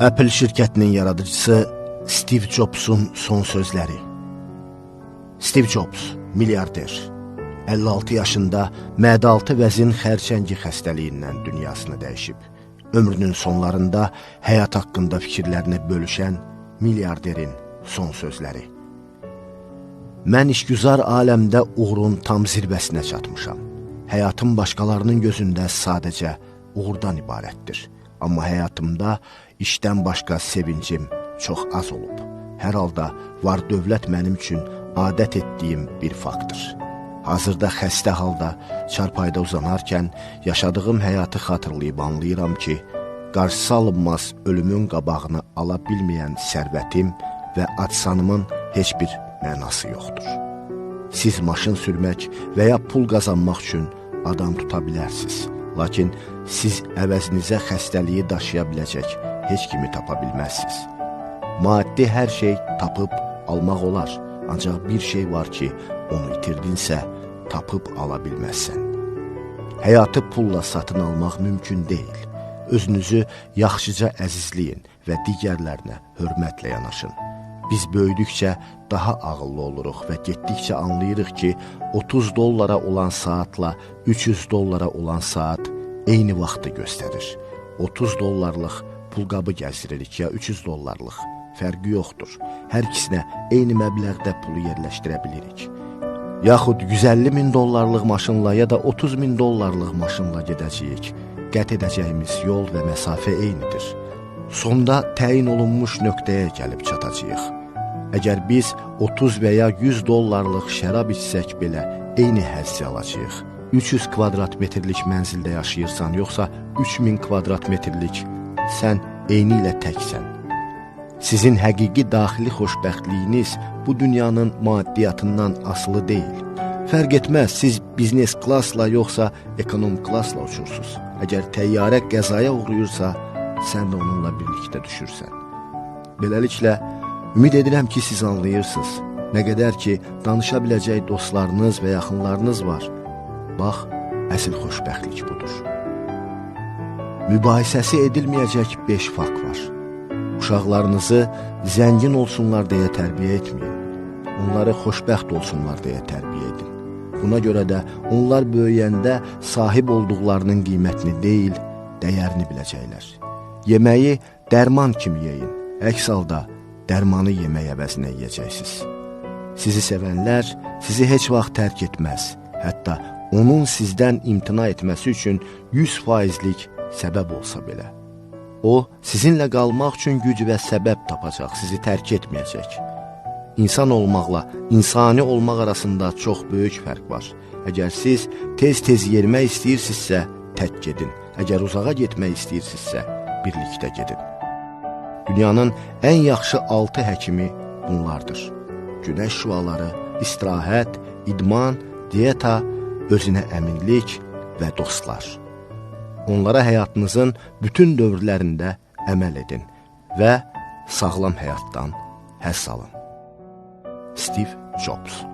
Apple şirkətinin yaradıcısı Steve Jobsun son sözləri. Steve Jobs, milyarder. 56 yaşında mədaltı vəzin xərçəngi xəstəliyindən dünyasını dəyişib. Ömrünün sonlarında həyat haqqında fikirlərini bölüşən milyarderin son sözləri. Mən işgüzar aləmdə uğurun tam zirvəsinə çatmışam. Həyatım başqalarının gözündə sadəcə uğurdan ibarətdir. Amma həyatımda işdən başqa sevincim çox az olub. Hər halda var dövlət mənim üçün adət etdiyim bir faktdır. Hazırda xəstə halda çarpayda uzanarkən yaşadığım həyatı xatırlayıb anlayıram ki, qarşısı alınmaz ölümün qabağını ala bilməyən sərvətim və adsanımın heç bir mənası yoxdur. Siz maşın sürmək və ya pul qazanmaq üçün adam tuta bilərsiniz. Lakin siz əvəzinizə xəstəliyi daşıya biləcək heç kimi tapa bilməzsiniz. Maddi hər şey tapıb almaq olar, ancaq bir şey var ki, onu itirdinsə, tapıb ala bilməzsən. Həyatı pulla satın almaq mümkün deyil. Özünüzü yaxşıca əzizləyin və digərlərinə hörmətlə yanaşın. Biz böyüdükcə daha ağıllı oluruq və getdikcə anlayırıq ki, 30 dollara olan saatla 300 dollara olan saat eyni vaxtı göstərir. 30 dollarlıq pulqabı gəzdiririk ya 300 dollarlıq. Fərqi yoxdur. Hər ikisinə eyni məbləğdə pulu yerləşdirə bilirik. Yaxud 150 min dollarlıq maşınla ya da 30 min dollarlıq maşınla gedəcəyik. Qət edəcəyimiz yol və məsafə eynidir. Sonda təyin olunmuş nöqtəyə gəlib çatacağıq. Əgər biz 30 və ya 100 dollarlıq şərab içsək belə eyni həzzi alacağıq. 300 kvadrat metrlik mənzildə yaşayırsan, yoxsa 3000 kvadrat metrlik sən eyni ilə təksən. Sizin həqiqi daxili xoşbəxtliyiniz bu dünyanın maddiyyatından asılı deyil. Fərq etməz, siz biznes klassla yoxsa ekonom klassla uçursunuz. Əgər təyyarə qəzaya uğrayırsa, sən də onunla birlikdə düşürsən. Beləliklə, ümid edirəm ki, siz anlayırsınız. Nə qədər ki, danışa biləcək dostlarınız və yaxınlarınız var. Bax, əsl xoşbəxtlik budur. Mübahisəsi edilməyəcək 5 fakt var. Uşaqlarınızı zəngin olsunlar deyə tərbiyə etməyin. Onları xoşbəxt olsunlar deyə tərbiyə edin. Buna görə də onlar böyüyəndə sahib olduqlarının qiymətini deyil, dəyərini biləcəklər. Yeməyi dərman kimi yeyin. Əks halda dərmanı yemək əvəzinə yeyəcəksiniz. Sizi sevənlər sizi heç vaxt tərk etməz. Hətta onun sizdən imtina etməsi üçün 100%lik səbəb olsa belə. O, sizinlə qalmaq üçün güc və səbəb tapacaq, sizi tərk etməyəcək. İnsan olmaqla insani olmaq arasında çox böyük fərq var. Əgər siz tez-tez yerimək istəyirsinizsə, tək gedin. Əgər uzağa getmək istəyirsinizsə, birlikdə gedin. Dünyanın ən yaxşı 6 həkimi bunlardır. Günəş şüaları, istirahət, idman, diyeta, özünə əminlik və dostlar. Onlara həyatınızın bütün dövrlərində əməl edin və sağlam həyatdan həzz alın. Steve Jobs